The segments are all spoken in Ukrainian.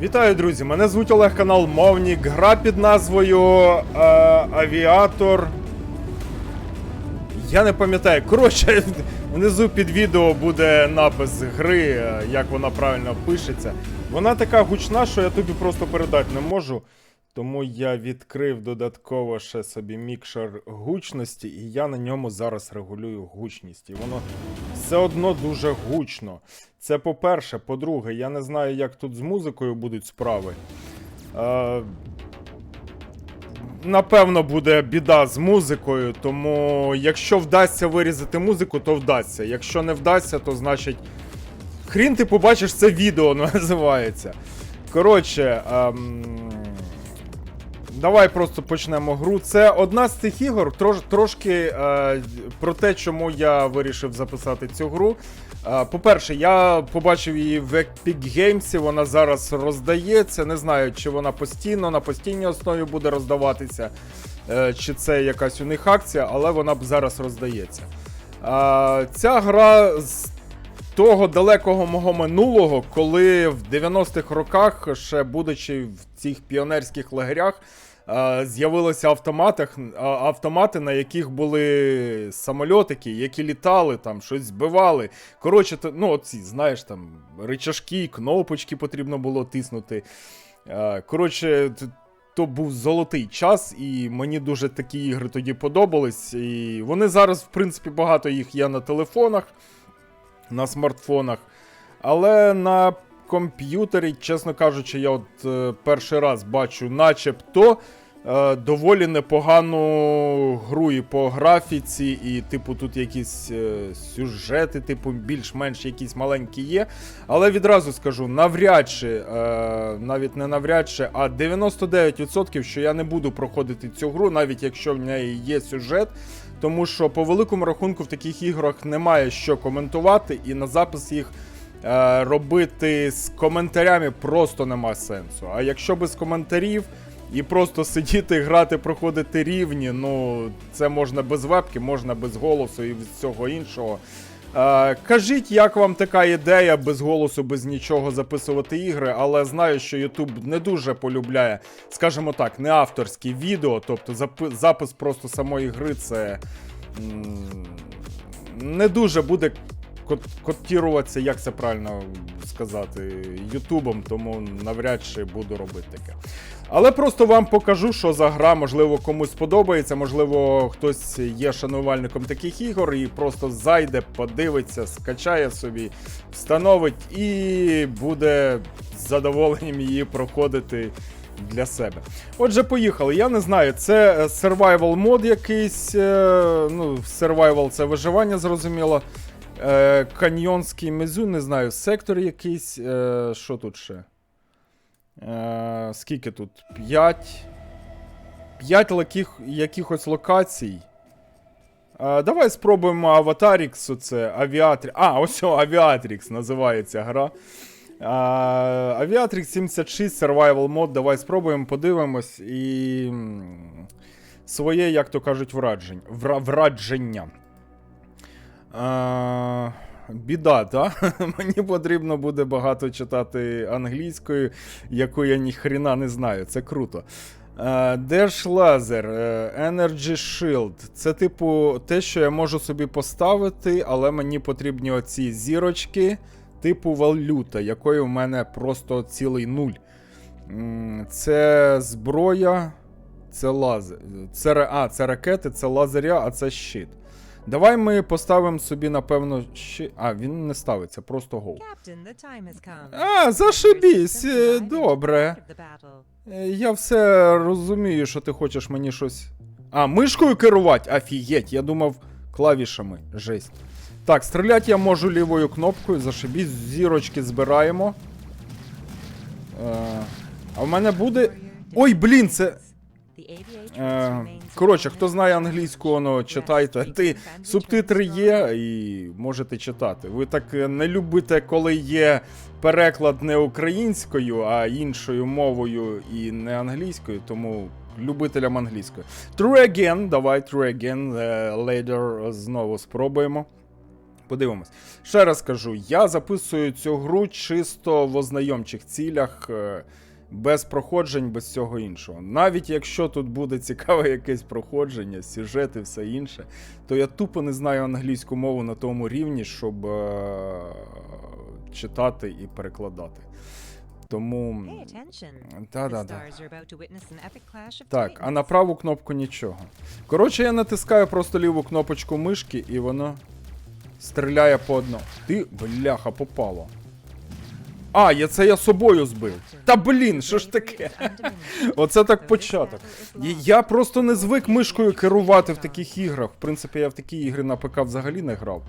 Вітаю, друзі! Мене звуть Олег канал Мовнік. Гра під назвою е, Авіатор. Я не пам'ятаю. Коротше, внизу під відео буде напис гри, е, як вона правильно пишеться. Вона така гучна, що я тобі просто передати не можу. Тому я відкрив додатково ще собі мікшер гучності, і я на ньому зараз регулюю гучність. І воно все одно дуже гучно. Це по-перше. По-друге, я не знаю, як тут з музикою будуть справи. Е, напевно, буде біда з музикою, тому якщо вдасться вирізати музику, то вдасться. Якщо не вдасться, то значить. Хрін ти побачиш це відео називається. Коротше, ем... давай просто почнемо гру. Це одна з цих ігор, трош, трошки е, про те, чому я вирішив записати цю гру. Е, по-перше, я побачив її в Epic Games, вона зараз роздається. Не знаю, чи вона постійно на постійній основі буде роздаватися, е, чи це якась у них акція, але вона б зараз роздається. Е, ця гра з того далекого мого минулого, коли в 90-х роках, ще будучи в цих піонерських лагерях, з'явилися автомати, на яких були самольотики, які літали, там щось збивали. Коротше, ну, оці, знаєш, там рычажки, кнопочки потрібно було тиснути. Коротше, то був золотий час, і мені дуже такі ігри тоді подобались. І вони зараз, в принципі, багато їх є на телефонах на смартфонах. Але на комп'ютері, чесно кажучи, я от е, перший раз бачу, начебто. е, Доволі непогану гру і по графіці, і, типу, тут якісь е, сюжети, типу, більш-менш якісь маленькі є. Але відразу скажу, навряд чи, е, навіть не навряд чи, а 99%, що я не буду проходити цю гру, навіть якщо в неї є сюжет. Тому що по великому рахунку в таких іграх немає що коментувати, і на запис їх робити з коментарями просто нема сенсу. А якщо без коментарів і просто сидіти, грати, проходити рівні, ну це можна без вебки, можна без голосу і всього іншого. Е, кажіть, як вам така ідея без голосу, без нічого записувати ігри, але знаю, що YouTube не дуже полюбляє, скажімо так, не авторські відео, тобто запис просто самої гри це не дуже буде котіруватися, як це правильно сказати, Ютубом, тому навряд чи буду робити таке. Але просто вам покажу, що за гра, можливо, комусь сподобається, можливо, хтось є шанувальником таких ігор і просто зайде, подивиться, скачає собі, встановить і буде з задоволенням її проходити для себе. Отже, поїхали. Я не знаю, це е, survival мод якийсь. е, Ну, survival це виживання, зрозуміло. Е, Каньйонський мезю, не знаю, сектор якийсь. Е, Що тут ще? Е, скільки тут? 5. 5 лаких, якихось локацій. Е, давай спробуємо Аватарікс. Оце Авіатрі... А, ось Авіатрікс називається гра. Е, Авіатрікс 76 Survival Mode. Давай спробуємо, подивимось і. Своє, як то кажуть, враджень... вра... врадження. Біда, так? Мені потрібно буде багато читати англійською, яку я ніхрена не знаю. Це круто. Е, Dash е, Energy Shield. Це, типу, те, що я можу собі поставити, але мені потрібні оці зірочки, типу валюта, якої в мене просто цілий нуль. Це зброя, це лазер. Це, а, це ракети, це лазеря, а це щит. Давай ми поставимо собі, напевно, ще. А, він не ставиться, просто гол. А, зашибісь, е, добре. Е, Я все розумію, що ти хочеш мені щось. А, мишкою керувати? Офігеть, я думав клавішами. Жесть. Так, стріляти я можу лівою кнопкою, зашибісь, зірочки збираємо. Е, а в мене буде. Ой, блін, це. Е, коротше, хто знає англійську, воно читайте. Ти субтитри є і можете читати. Ви так е, не любите, коли є переклад не українською, а іншою мовою і не англійською, тому любителям англійської. True again, давай true again, е, later знову спробуємо. Подивимось. Ще раз кажу, я записую цю гру чисто в ознайомчих цілях, е, без проходжень, без всього іншого. Навіть якщо тут буде цікаве якесь проходження, сюжет і все інше, то я тупо не знаю англійську мову на тому рівні, щоб е- читати і перекладати. Тому. Так, а на праву кнопку нічого. Коротше, я натискаю просто ліву кнопочку мишки, і воно стріляє по одному. Ти, бляха, попало. А, я це я собою збив. Та блін, що ж таке? Оце так початок. Я просто не звик мишкою керувати в таких іграх. В принципі, я в такі ігри на ПК взагалі не грав.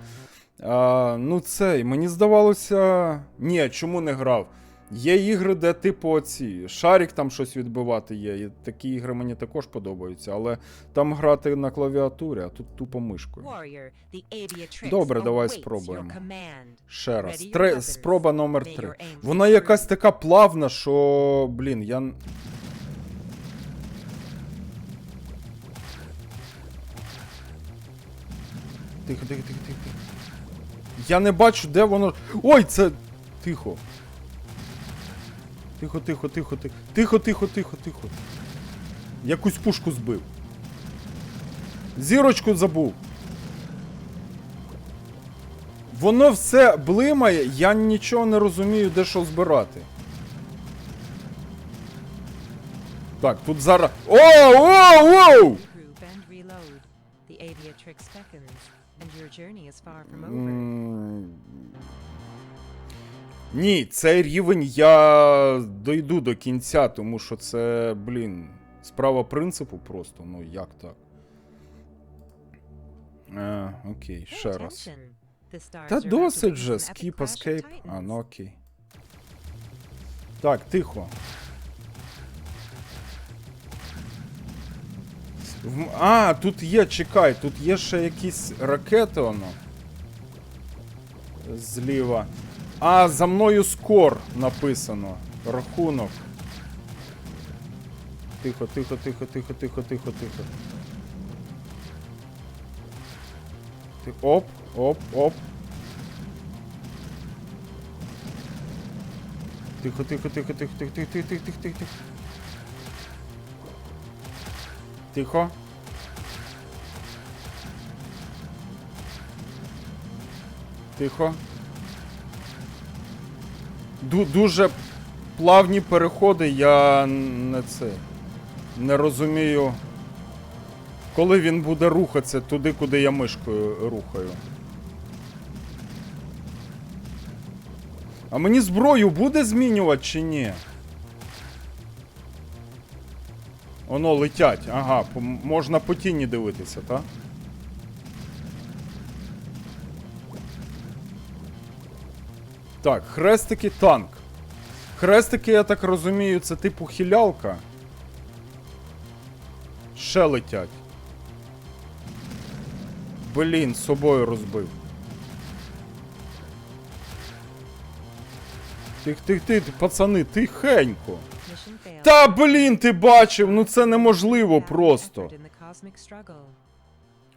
А, ну це, мені здавалося. Ні, чому не грав? Є ігри, де, типу, ці шарик там щось відбивати є. І такі ігри мені також подобаються, але там грати на клавіатурі, а тут тупо мишкою. Добре, давай спробуємо. Ще раз. Три, спроба номер May 3. your aim Вона якась така плавна, що. Блін, я. Тихо, тихо, тихо. тихо. Я не бачу, де воно. Ой, це. Тихо. Тихо, тихо, тихо, тихо. Тихо, тихо, тихо, тихо. Якусь пушку збив. Зірочку забув. Воно все блимає, я нічого не розумію, де що збирати. Так, тут зараз. О, о, о! Ні, цей рівень я дойду до кінця, тому що це, блін, справа принципу просто, ну як так. Е, окей, ще раз. Та досить же, skip of escape. А, ну окей. Так, тихо. В А, тут є, чекай, тут є ще якісь ракети воно. Зліва. А, за мною скор написано. Рахунок. Тихо, тихо, тихо, тихо, тихо, тихо, тихо. Ти- Оп, оп, оп. Тихо, тихо, тихо, тихо, тихо, тихо, тихо, тихо, тихо, тихо. Тихо. Тихо. Ду- дуже плавні переходи, я не це. Не розумію. Коли він буде рухатися туди, куди я мишкою рухаю. А мені зброю буде змінювати чи ні? Оно летять. Ага, можна по тіні дивитися, так? Так, хрестики танк. Хрестики, я так розумію, це типу хілялка. Ще летять. Блін, собою розбив. Тих, тих, тих, пацани, тихенько. Та блін, ти бачив, ну це неможливо просто.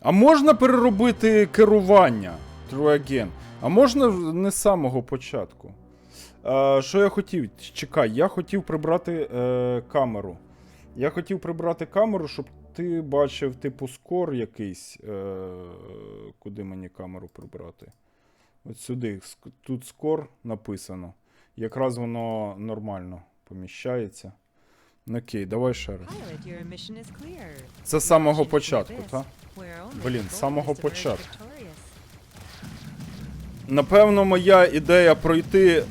А можна переробити керування? True again. А можна не з самого початку? А, що я хотів? Чекай, я хотів прибрати е, камеру. Я хотів прибрати камеру, щоб ти бачив, типу, скор якийсь. Е, куди мені камеру прибрати? От сюди. Тут скор написано. Якраз воно нормально поміщається. Окей, давай ще раз. Це з самого початку, так? Блін, з самого початку. Напевно, моя ідея пройти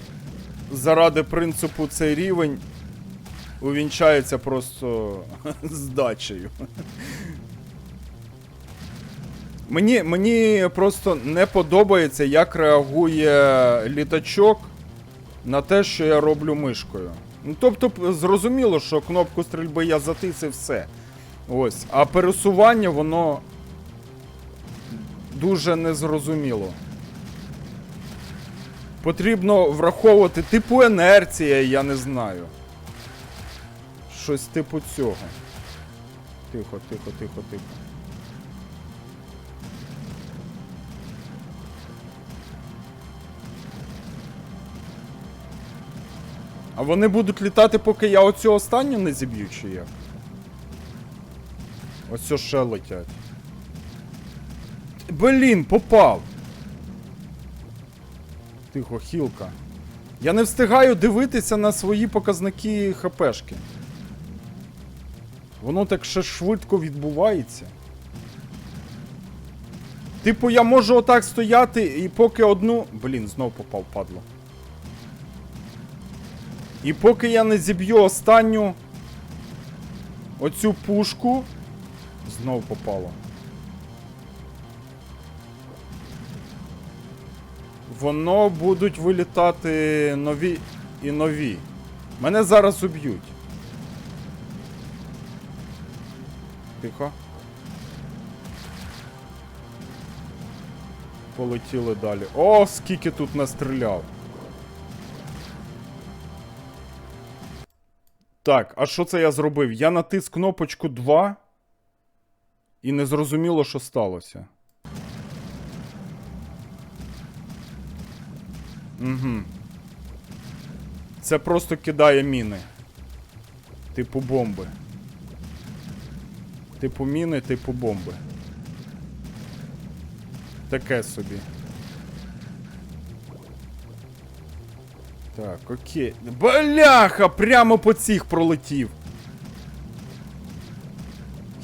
заради принципу цей рівень увінчається просто здачею. Мені, мені просто не подобається, як реагує літачок на те, що я роблю мишкою. Ну, тобто, зрозуміло, що кнопку стрільби я затис і все. Ось. А пересування, воно дуже незрозуміло. Потрібно враховувати типу інерція, я не знаю. Щось типу цього. Тихо, тихо, тихо, тихо. А вони будуть літати, поки я оцю останню не зіб'ю, чи як? Ось ще летять. Блін, попав! Тихо, хілка. Я не встигаю дивитися на свої показники ХПшки. Воно так ще швидко відбувається. Типу, я можу отак стояти і поки одну. Блін, знов попав, падло. І поки я не зіб'ю останню оцю пушку. Знов попало. Воно будуть вилітати нові і нові. Мене зараз уб'ють. Тихо. Полетіли далі. О, скільки тут настріляв. Так, а що це я зробив? Я натис кнопочку 2 і не зрозуміло, що сталося. Угу. Це просто кидає міни. Типу бомби. Типу міни, типу бомби. Таке собі. Так, окей. Бляха! Прямо по цих пролетів.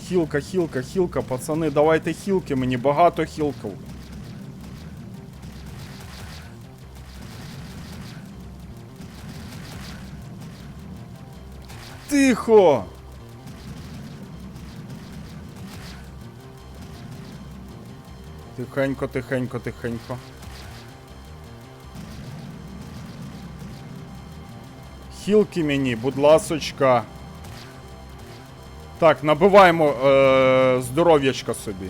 Хілка, хілка, хілка, пацани, давайте хілки, мені багато хілків. Тихо! Тихенько, тихенько, тихенько. Хілки мені, будь ласочка. Так, набиваємо е- здоров'ячка собі.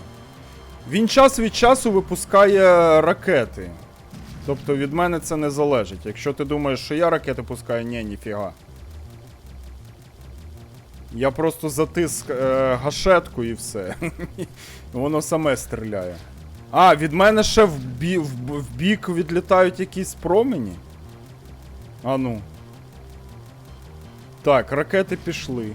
Він час від часу випускає ракети. Тобто від мене це не залежить. Якщо ти думаєш, що я ракети пускаю, ні, ніфіга. Я просто затиск е, гашетку і все. Воно саме стріляє. А, від мене ще в, бі, в, в бік відлітають якісь промені. А ну. Так, ракети пішли.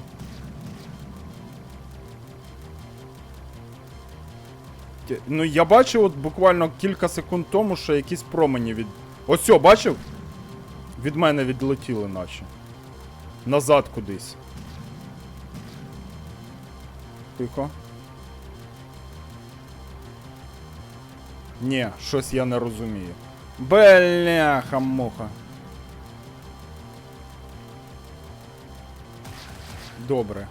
Ну, я бачив от буквально кілька секунд тому, що якісь промені від. Ось, бачив? Від мене відлетіли, наче. Назад кудись. Тихо. Ні, щось я не розумію. Бляха муха. Добре.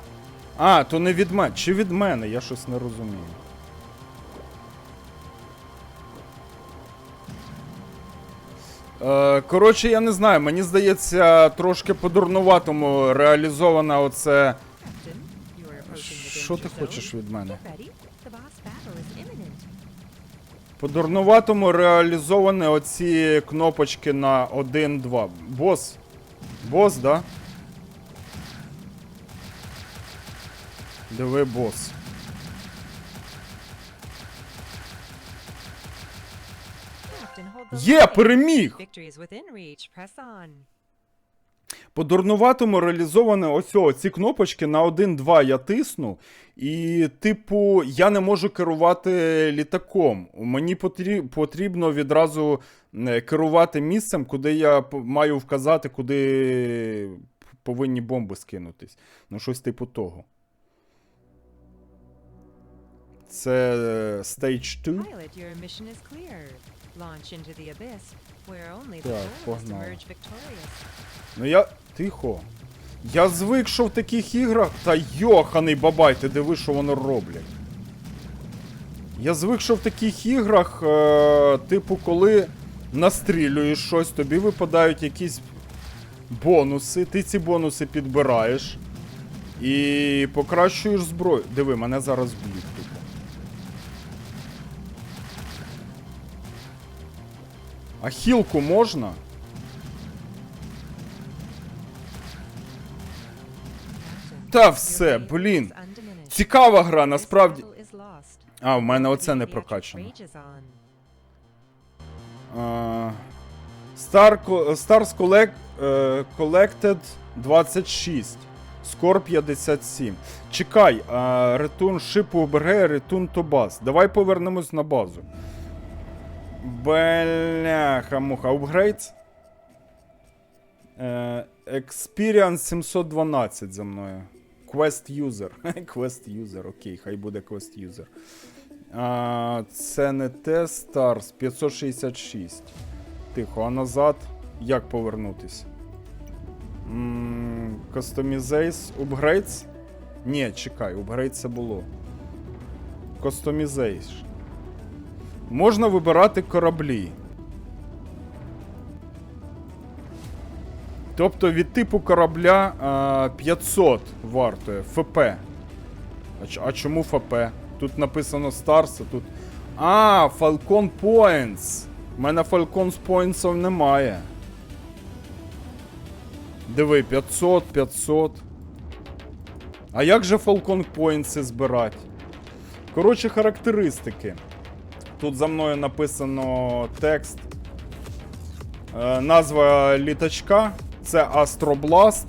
А, то не від мене. Чи від мене? Я щось не розумію. Е, коротше, я не знаю, мені здається, трошки по-дурнуватому реалізована оце. Що ти хочеш від мене? По-дурнуватому реалізовані оці кнопочки на 1-2. Бос. Бос, да? Диви бос. Є, переміг! По-дурнуватому реалізовані ось ці кнопочки на 1-2 я тисну. І, типу, я не можу керувати літаком. Мені потрібно відразу е, керувати місцем, куди я маю вказати, куди повинні бомби скинутись. Ну, щось типу того. Це е, Stage 2. Launch into the abyss, where only the Так, bold погнали. emerge victorious. Ну я. Тихо. Я звик, що в таких іграх. Та йоханий бабай, ти диви, що вони роблять. Я звик, що в таких іграх, е, типу, коли настрілюєш щось, тобі випадають якісь бонуси, ти ці бонуси підбираєш і покращуєш зброю. Диви, мене зараз б'ють А хілку можна? Та все, блін. Цікава гра, насправді. А, в мене оце не прокачано. А, Star, Stars Collect, е, collected 26. Скор 57. Чекай, ship UBG, return to bus. Давай повернемось на базу. Бляха, муха. Upgrades? Е, Experience 712 за мною. Quest user. Quest user, окей, хай буде Quest user. А, це не те Stars 566. Тихо, а назад як? М, Customizace, Upgrades? Ні, чекай, Upgrade це було. Customizace. Можна вибирати кораблі. Тобто від типу корабля а, 500 вартує ФП. А, чому ФП? Тут написано Stars, а тут. А, Falcon Points. У мене Falcon Points немає. Диви, 500, 500. А як же Falcon Points збирати? Коротше, характеристики. Тут за мною написано текст. Е, назва літачка це Астробласт,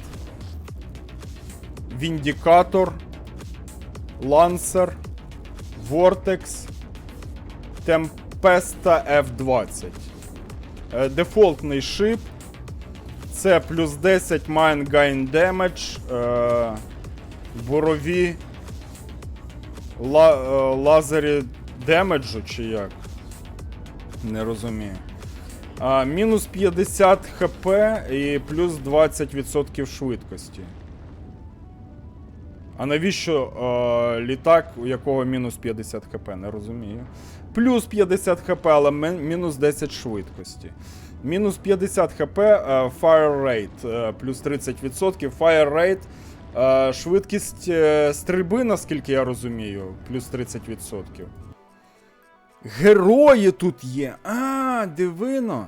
Віндікатор, Лансер, Вортекс, Темпеста F20. Е, Дефолтний шип. Це плюс 10 Mine Gain Damage. Е, ла, е, лазері демеджу чи як? Не розумію. А, мінус 50 хп і плюс 20% швидкості. А навіщо е, літак, у якого мінус 50 хп? Не розумію. Плюс 50 хп, але мінус 10 швидкості. Мінус 50 хп, е, fire rate, е, плюс 30%. Fire rate, е, швидкість стрільби, наскільки я розумію, плюс 30%. Герої тут є. А, дивино.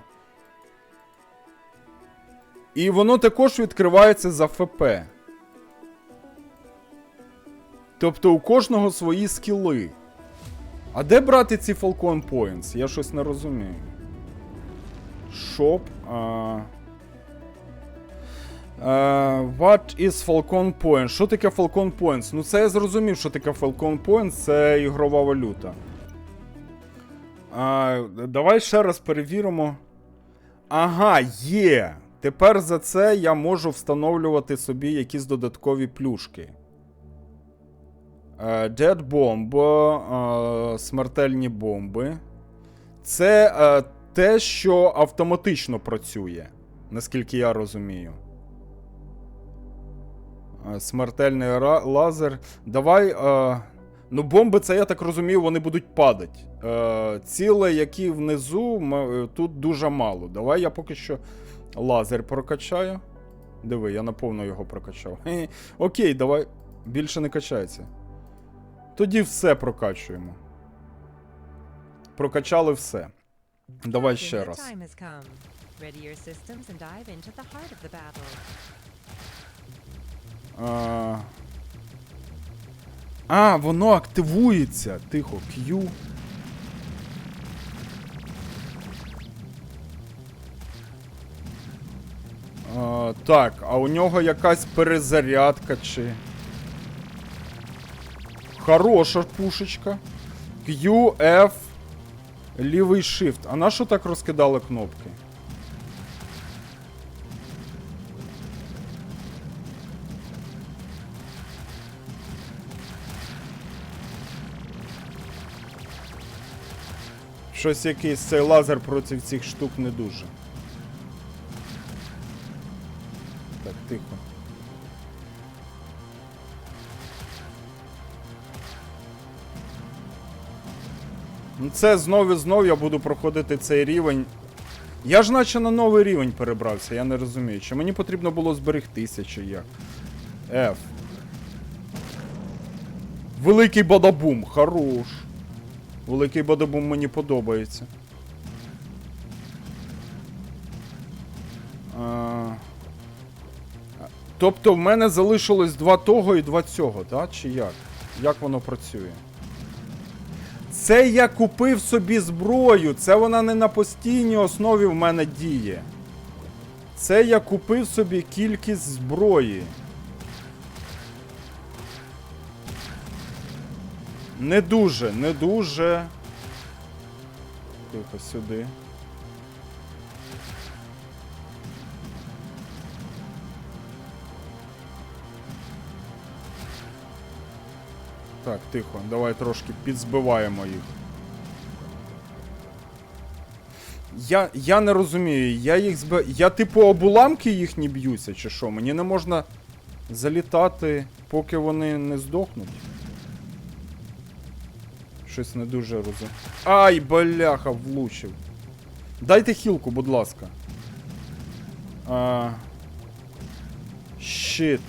І воно також відкривається за ФП. Тобто у кожного свої скіли. А де брати ці Falcon Points? Я щось не розумію. Шоп. А... А, what is Falcon Points? Що таке Falcon Points? Ну це я зрозумів, що таке Falcon Points, це ігрова валюта. А, давай ще раз перевіримо. Ага, є. Тепер за це я можу встановлювати собі якісь додаткові плюшки. Е, Dead Bomb, е, смертельні бомби. Це е, те, що автоматично працює, наскільки я розумію. Смертельний лазер. Давай. Ну, бомби, це я так розумію, вони будуть падати. Е, ціле, які внизу, е, тут дуже мало. Давай я поки що лазер прокачаю. Диви, я наповно його прокачав. Хе-хе. Окей, давай. Більше не качається. Тоді все прокачуємо. Прокачали все. Давай ще раз. time а, воно активується. Тихо, Q. А, так, а у нього якась перезарядка чи. Хороша пушечка. Q, F, лівий shift. А на що так розкидали кнопки? Щось якийсь цей лазер проти цих штук не дуже. Так, тихо. Ну це знов і знов я буду проходити цей рівень. Я ж наче на новий рівень перебрався, я не розумію. Чи мені потрібно було зберегтися, чи як? F. Великий бадабум, хорош. Великий бадабум мені подобається. А... Тобто в мене залишилось два того і два цього, так? Чи як? Як воно працює? Це я купив собі зброю, це вона не на постійній основі в мене діє. Це я купив собі кількість зброї. Не дуже, не дуже. Тихо сюди. Так, тихо, давай трошки підзбиваємо їх. Я, я не розумію, я їх зб... Я типу об уламки їхні б'юся, чи що? Мені не можна залітати, поки вони не здохнуть. Щось не дуже розумію. Ай, бляха, влучив. Дайте хілку, будь ласка. А... Щит.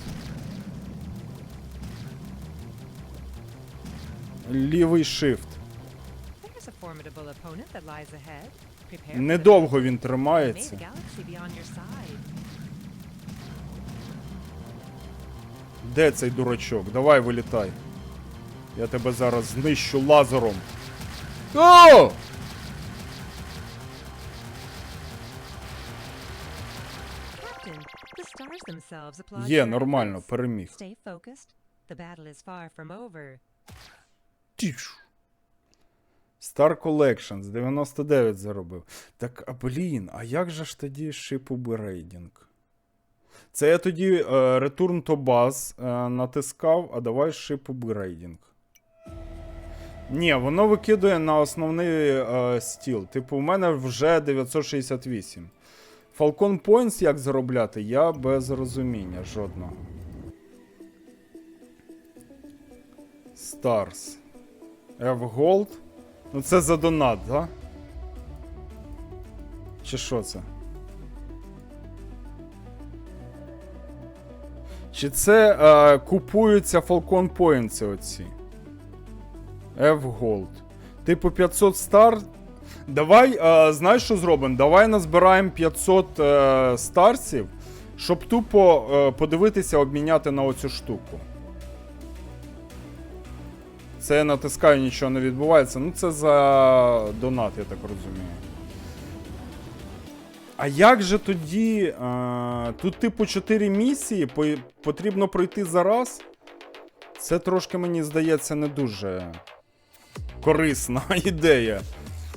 Лівий the Недовго він тримається. Де цей дурачок? Давай вилітай. Я тебе зараз знищу лазером. О! Є, нормально, переміг. Stay focused. The battle is far from over. Тіш. Star Collections 99 заробив. Так, а блін, а як же ж тоді шип-уберейдінг? Це я тоді е, Return to Base е, натискав, а давай шип-уберейдінг. Ні, воно викидує на основний е, стіл. Типу, у мене вже 968. Falcon Points як заробляти, я без розуміння жодного. Stars. F-Gold. Ну це за донат, да? Чи що це? Чи це е, купуються Falcon Points оці? F-Gold. Типу 500 стар. Давай, е, знаєш, що зробимо? Давай назбираємо 500 е, старців, щоб тупо е, подивитися, обміняти на оцю штуку. Це я натискаю, нічого не відбувається. Ну, це за донат, я так розумію. А як же тоді. А, тут, типу, 4 місії, потрібно пройти за раз. Це трошки, мені здається, не дуже корисна ідея.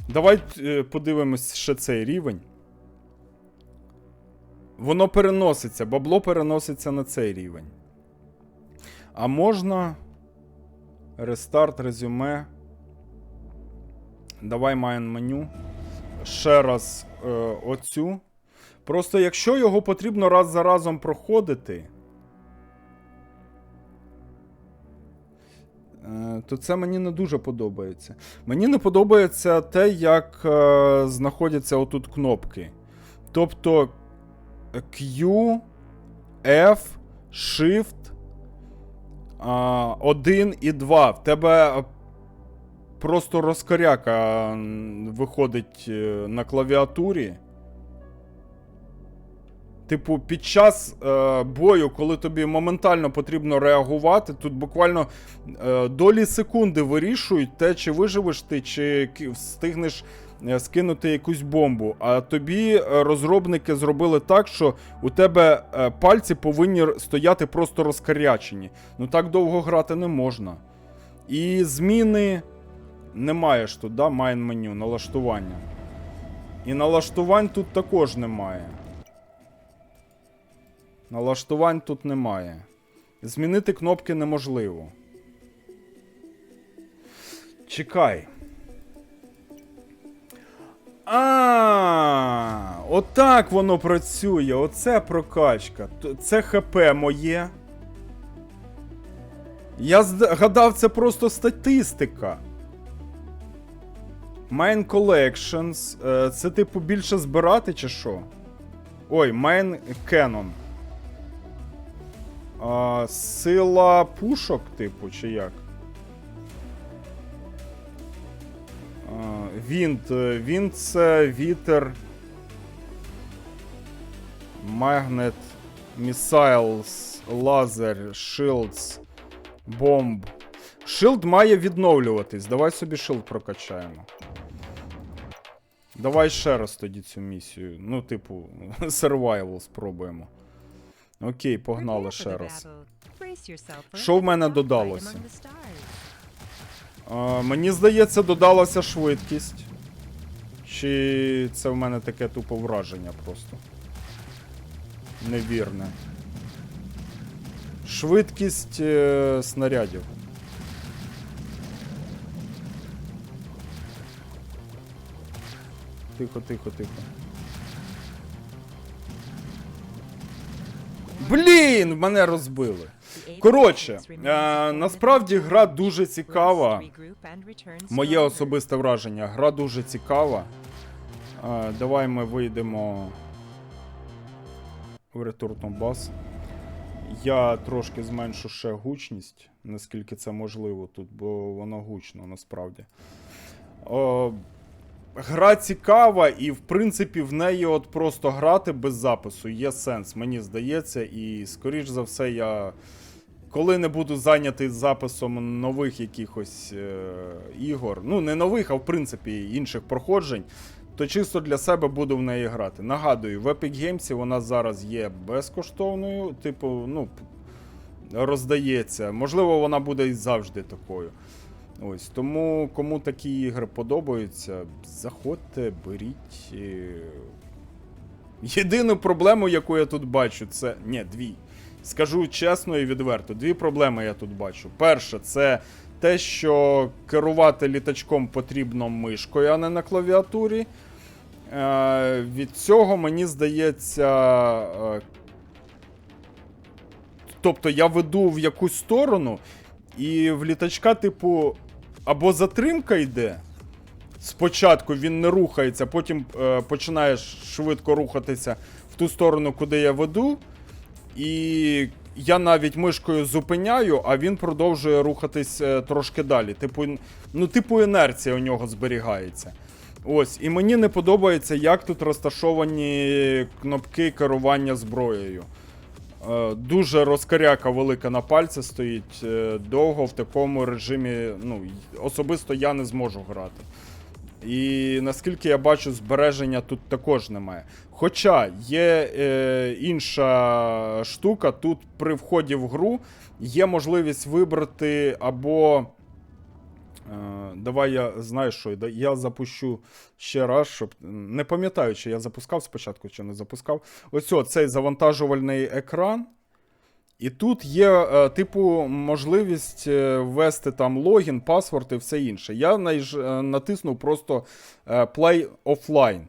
Давай е, подивимось ще цей рівень. Воно переноситься, бабло переноситься на цей рівень. А можна. Рестарт, резюме. Давай майн меню. Ще раз е, оцю. Просто якщо його потрібно раз за разом проходити, то це мені не дуже подобається. Мені не подобається те, як е, знаходяться отут кнопки. Тобто Q, F, Shift. А, один і два. В тебе е, просто розкоряка виходить е, на клавіатурі. Типу, під час е, бою, коли тобі моментально потрібно реагувати, тут буквально е, долі секунди вирішують те, чи виживеш ти, чи встигнеш е, скинути якусь бомбу. А тобі е, розробники зробили так, що у тебе е, пальці повинні стояти просто розкарячені. Ну так довго грати не можна. І зміни немає ж тут, да, майн меню, налаштування. І налаштувань тут також немає. Налаштувань тут немає. Змінити кнопки неможливо. Чекай. А, отак воно працює. Оце прокачка. Це ХП моє. Я гадав, це просто статистика. Main Collections. Е, Це, типу, більше збирати чи що? Ой, Main Canon. А, сила пушок, типу, чи як? А, Вінт. Вінт це вітер. Магнет. Місайлс. Лазер. Шилдс. Бомб. Шилд має відновлюватись. Давай собі шилд прокачаємо. Давай ще раз тоді цю місію. Ну, типу, survival спробуємо. Окей, погнали ще раз. Що в мене додалося? А, мені здається, додалася швидкість. Чи це в мене таке тупо враження просто? Невірне. Швидкість е, снарядів. Тихо, тихо, тихо. Блін, мене розбили. Коротше, е, насправді гра дуже цікава. Моє особисте враження. Гра дуже цікава. Е, давай ми вийдемо в Return to Я трошки зменшу ще гучність, наскільки це можливо тут, бо воно гучно насправді. О, гра цікава, і в принципі в неї от просто грати без запису є сенс, мені здається, і скоріш за все я. Коли не буду зайнятий записом нових якихось е, ігор, ну не нових, а в принципі інших проходжень, то чисто для себе буду в неї грати. Нагадую, в Epic Games вона зараз є безкоштовною, типу, ну, роздається. Можливо, вона буде і завжди такою. Ось, тому кому такі ігри подобаються, заходьте, беріть. Єдину проблему, яку я тут бачу, це. Ні, дві. Скажу чесно і відверто, дві проблеми я тут бачу. Перше, це те, що керувати літачком потрібно мишкою, а не на клавіатурі. Е, від цього мені здається. Е, тобто я веду в якусь сторону, і в літачка, типу, або затримка йде. Спочатку він не рухається, потім е, починає швидко рухатися в ту сторону, куди я веду. І я навіть мишкою зупиняю, а він продовжує рухатись е, трошки далі. Типу, ну, типу інерція у нього зберігається. Ось, і мені не подобається, як тут розташовані кнопки керування зброєю. Е, Дуже розкаряка велика на пальці стоїть. е, Довго в такому режимі, ну, особисто я не зможу грати. І наскільки я бачу, збереження тут також немає. Хоча є е, інша штука, тут при вході в гру є можливість вибрати або. Е, давай я знаю, що я запущу ще раз, щоб. Не пам'ятаю, чи я запускав спочатку, чи не запускав. Ось цей завантажувальний екран. І тут є, е, типу, можливість е, ввести там логін, паспорт і все інше. Я натиснув просто Play Offline.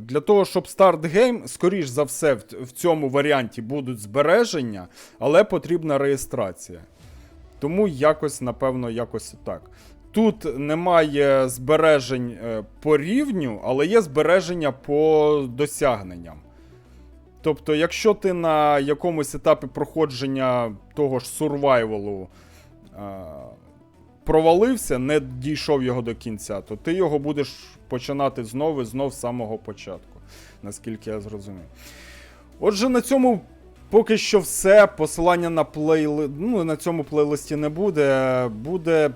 Для того, щоб старт гейм, скоріш за все, в цьому варіанті будуть збереження, але потрібна реєстрація. Тому якось, напевно, якось так. Тут немає збережень е, по рівню, але є збереження по досягненням. Тобто, якщо ти на якомусь етапі проходження того ж сурвайвалу е, провалився, не дійшов його до кінця, то ти його будеш починати знову і знов з самого початку, наскільки я зрозумів. Отже, на цьому поки що все. Посилання на плейли... ну, на цьому плейлисті не буде. Буде.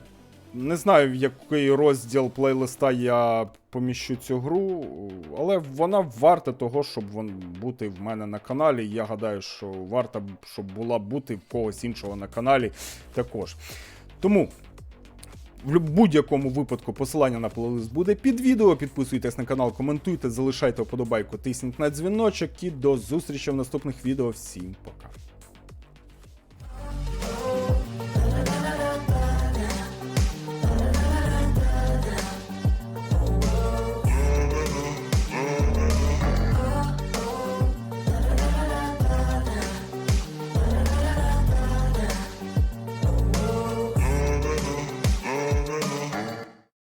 Не знаю, в який розділ плейлиста я поміщу цю гру, але вона варта того, щоб бути в мене на каналі. Я гадаю, що варта, щоб була бути в когось іншого на каналі також. Тому. В будь-якому випадку посилання на плейлист буде під відео. Підписуйтесь на канал, коментуйте, залишайте вподобайку, тисніть на дзвіночок і до зустрічі в наступних відео. Всім пока.